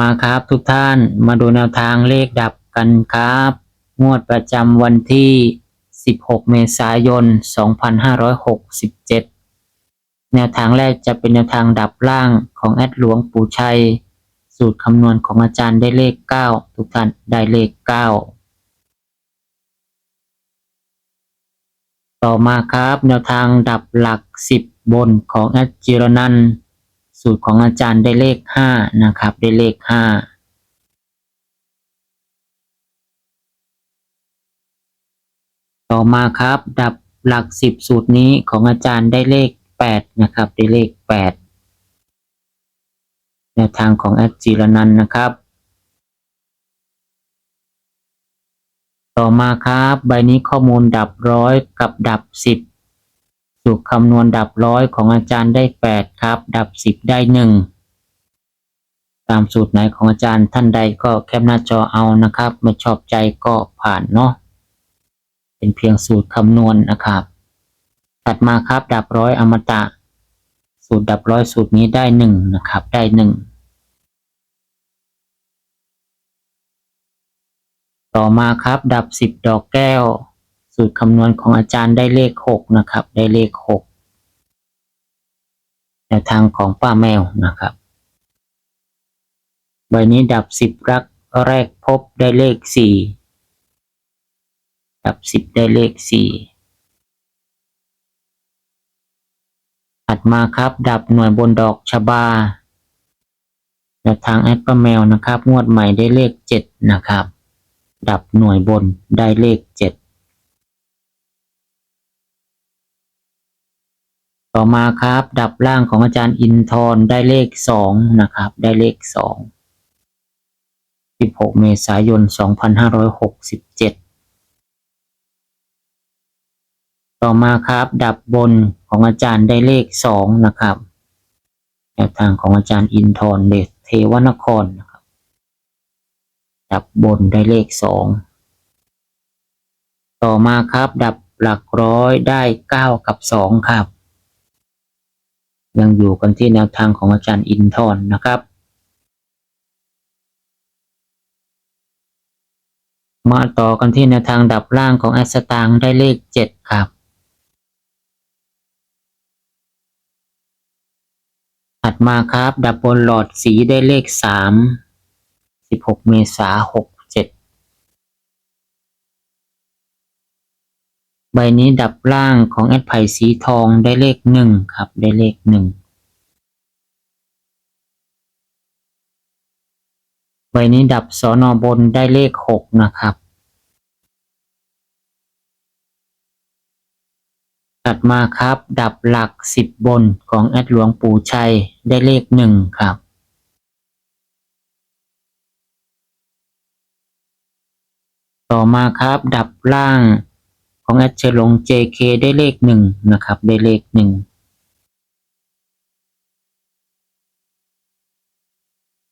มาครับทุกท่านมาดูแนวทางเลขดับกันครับ งวดประจำวันที่ 16 เมษายน 2567 แนวทางแรกจะเป็นแนวทางดับล่างของแอดหลวงปู่ชัย สูตรคำนวณของอาจารย์ได้เลข 9 ทุกท่านได้เลข 9 ต่อมาครับแนวทางดับหลัก 10 บนของแอดจิรนันท์ สูตรของอาจารย์ได้เลข5นะครับ ได้เลข5ต่อมาครับดับหลัก10สูตรนี้ของอาจารย์ได้เลข8นะครับ ได้เลข8แนวทางของแอดจิรนันนะครับ ต่อมาครับ ใบนี้ข้อมูลดับร้อยกับดับ10 สูตรคำนวณดับร้อยของอาจารย์ได้ 8 ครับ ดับ 10 ได้ 1 ตามสูตรไหนของอาจารย์ท่านใดก็แคปหน้าจอเอานะครับ ไม่ชอบใจก็ผ่านเนาะเป็นเพียงสูตรคำนวณนะครับ ถัดมาครับดับร้อยอมตะ สูตรดับร้อยสูตรนี้ได้ 1 นะครับ ได้ 1ต่อมาครับดับ 10 ดอกแก้ว สูตรคำนวณของอาจารย์ได้เลข6นะครับ ได้เลข6แนวทางของป้าแมวนะครับ ใบนี้ดับ10รักแรกพบได้เลข4ดับ10ได้เลข4ถัดมาครับ ดับหน่วยบนดอกชบาแนวทางแอดป้าแมวนะครับ งวดใหม่ได้เลข7นะครับ ดับหน่วยบนได้เลข7 ต่อมาครับ ดับล่างของอาจารย์อินทร์ได้เลข2นะครับ ได้เลข2 16เมษายน2567ต่อมาครับ ดับบนของอาจารย์ได้เลข2นะครับแนวทางของอาจารย์อินทร์เดชเทวนครนะครับ ดับบนได้เลข2ต่อมาครับ ดับหลักร้อยได้9กับ2ครับ ยังอยู่กันที่แนวทางของอาจารย์อินทร์นะครับ มาต่อกันที่แนวทางดับล่างของแอสตางได้เลข7ครับถัดมาครับ ดับบนหลอดสีได้เลข3 16เมษายน ใบนี้ดับล่างของแอดไผ่สีทองได้เลข1ครับ ได้เลข1ใบนี้ดับสอนอบนได้เลข6นะครับถัดมาครับ ดับหลัก10บบนของแอดหลวงปู่ชัยได้เลข1ครับต่อมาครับ ดับล่าง ของแอดเชลง JK ได้เลข1นะครับ ได้เลข1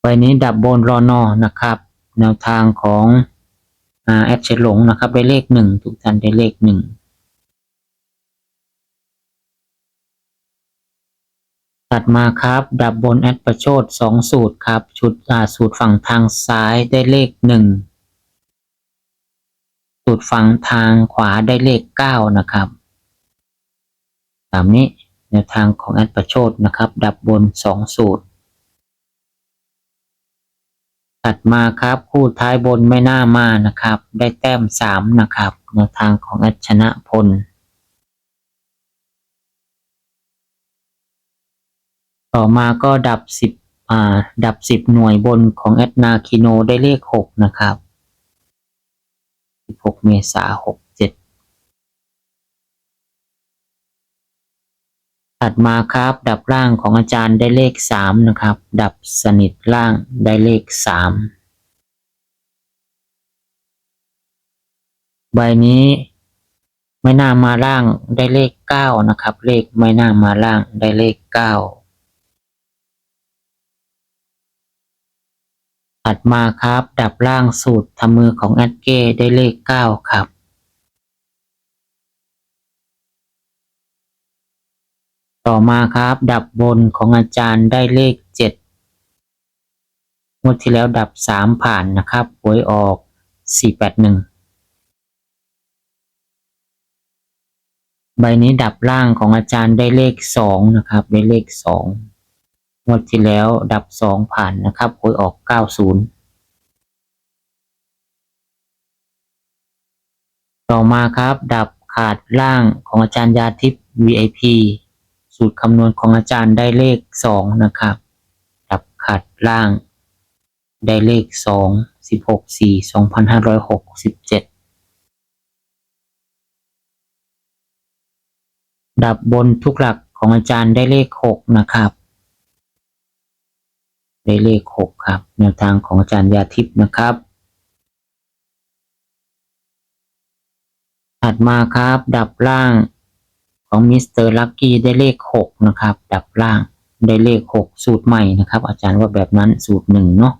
ใบนี้ดับบนรอนอนะครับ แนวทางของอ่าแอดเชลงนะครับ ได้เลข1ทุกท่านได้เลข1ถัดมาครับ ดับบนแอดประโชดสองสูตรครับ ชุดอ่าสูตรฝั่งทางซ้ายได้เลขหนึ่ง สูตรฝั่งทางขวาได้เลขเก้านะครับตามนี้แนวทางของแอดประโชดนะครับ ดับบนสองสูตรถัดมาครับคู่ท้ายบนไม่น่ามานะครับ ได้แต้มสามนะครับแนวทางของแอดชนะพลต่อมาก็ดับสิบอ่าดับสิบหน่วยบนของแอดนาคิโนได้เลขหกนะครับ สิบหกเมษาหกเจ็ดถัดมาครับ ดับล่างของอาจารย์ได้เลขสามนะครับ ดับสนิทล่างได้เลขสามใบนี้ไม่น่ามาล่างได้เลขเก้านะครับ เลขไม่น่ามาล่างได้เลขเก้า ถัดมาครับ ดับล่างสูตรทำมือของแอดเก้ได้เลขเก้าครับ ต่อมาครับ ดับบนของอาจารย์ได้เลขเจ็ดงวดที่แล้วดับสามผ่านนะครับหวยออกสี่แปดหนึ่งใบนี้ดับล่างของอาจารย์ได้เลขสองนะครับ ได้เลขสอง งวดที่แล้วดับสองผ่านนะครับหวยออกเก้าศูนย์ต่อมาครับดับขาดล่างของอาจารย์ยาทิพย์ VIP สูตรคำนวณของอาจารย์ได้เลขสองนะครับ ดับขาดล่าง ได้เลขสองสิบหกสี่สองพันห้าร้อยหกสิบเจ็ดดับบนทุกหลักของอาจารย์ได้เลขหกนะครับ ได้เลขหกครับแนวทางของอาจารย์ยาทิพย์นะครับถัดมาครับ ดับล่างของมิสเตอร์ลักกี้ได้เลขหกนะครับ ดับล่างได้เลขหกสูตรใหม่นะครับ อาจารย์ว่าแบบนั้นสูตรหนึ่งเนาะ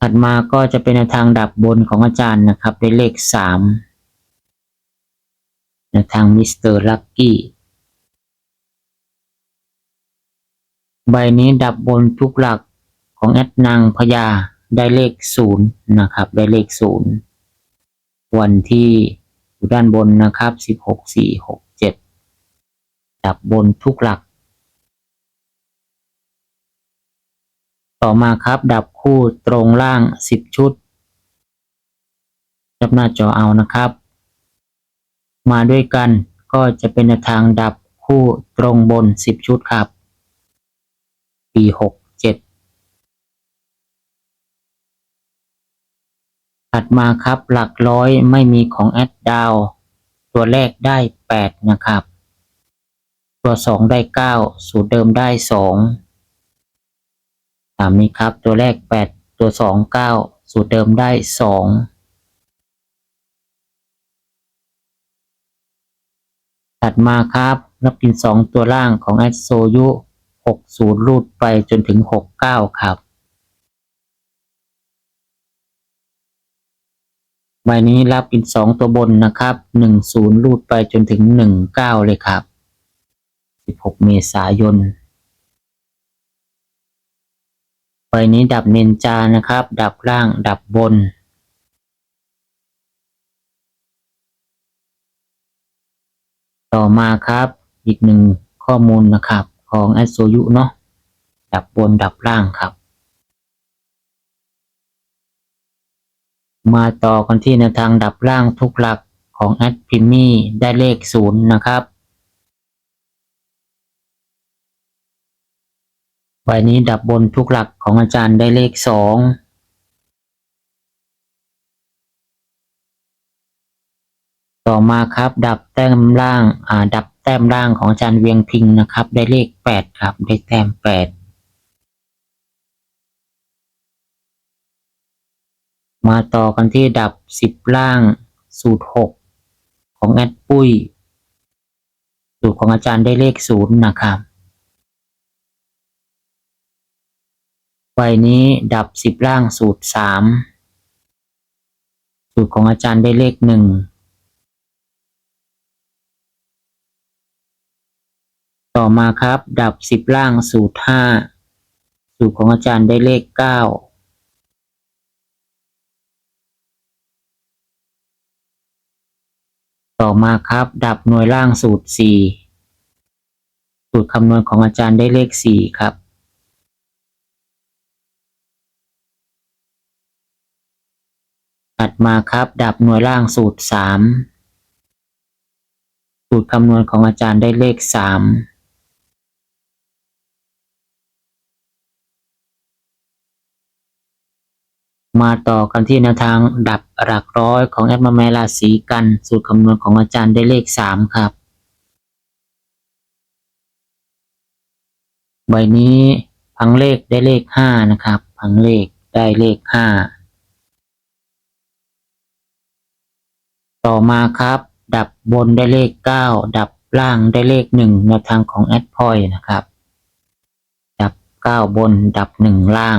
ถัดมาก็จะเป็นแนวทางดับบนของอาจารย์นะครับได้เลขสามแนวทางมิสเตอร์ลักกี้ ใบนี้ดับบนทุกหลักของแอดนางพญาได้เลขศูนย์นะครับ ได้เลขศูนย์วันที่อยู่ด้านบนนะครับสิบหกสี่หกเจ็ดดับบนทุกหลัก ต่อมาครับดับคู่ตรงล่างสิบชุดจับหน้าจอเอานะครับ มาด้วยกันก็จะเป็นทางดับคู่ตรงบนสิบชุดครับ ปีหกเจ็ดถัดมาครับหลักร้อยไม่มีของแอดดาว ตัวแรกได้แปดนะครับ ตัวสองได้เก้าสูตรเดิมได้สองตามนี้ครับตัวแรกแปดตัวสองเก้าสูตรเดิมได้สองถัดมาครับนับกินสองตัวล่างของแอดโซยุ หกศูนย์รูดไปจนถึงหกเก้าครับ ใบนี้รับอินสองตัวบนนะครับหนึ่งศูนย์รูดไปจนถึงหนึ่งเก้าเลยครับสิบหกเมษายนใบนี้ดับเนนจานะครับ ดับล่างดับบน ต่อมาครับอีกหนึ่งข้อมูลนะครับ ของแอสโซยุเนาะดับบนดับล่างครับ มาต่อกันที่แนวทางดับล่างทุกหลักของแอดพิมมี่ได้เลขศูนย์นะครับ ใบนี้ดับบนทุกหลักของอาจารย์ได้เลขสองต่อมาครับ ดับแต้มล่างอ่าดับ ต้มล่างของอาจารย์เวียงพิงนะครับ ได้เลขแปดครับ ได้แต้มแปดมาต่อกันที่ดับสิบล่างสูตรหกของแอดปุ้ย สูตรของอาจารย์ได้เลขศูนย์นะครับใบนี้ดับสิบล่างสูตรสามสูตรของอาจารย์ได้เลขหนึ่ง ต่อมาครับ ดับสิบล่างสูตรห้าสูตรของอาจารย์ได้เลขเก้าต่อมาครับ ดับหน่วยล่างสูตรสี่สูตรคำนวณของอาจารย์ได้เลขสี่ครับถัดมาครับ ดับหน่วยล่างสูตรสามสูตรคำนวณของอาจารย์ได้เลขสาม มาต่อกันที่แนวทางดับหลักร้อยของแอดมาแมราศีกัน สูตรคำนวณของอาจารย์ได้เลขสามครับ ใบนี้พังเลขได้เลขห้านะครับ พังเลขได้เลขห้าต่อมาครับ ดับบนได้เลขเก้าดับล่างได้เลขหนึ่งแนวทางของแอดพอยนะครับ ดับเก้าบนดับหนึ่งล่าง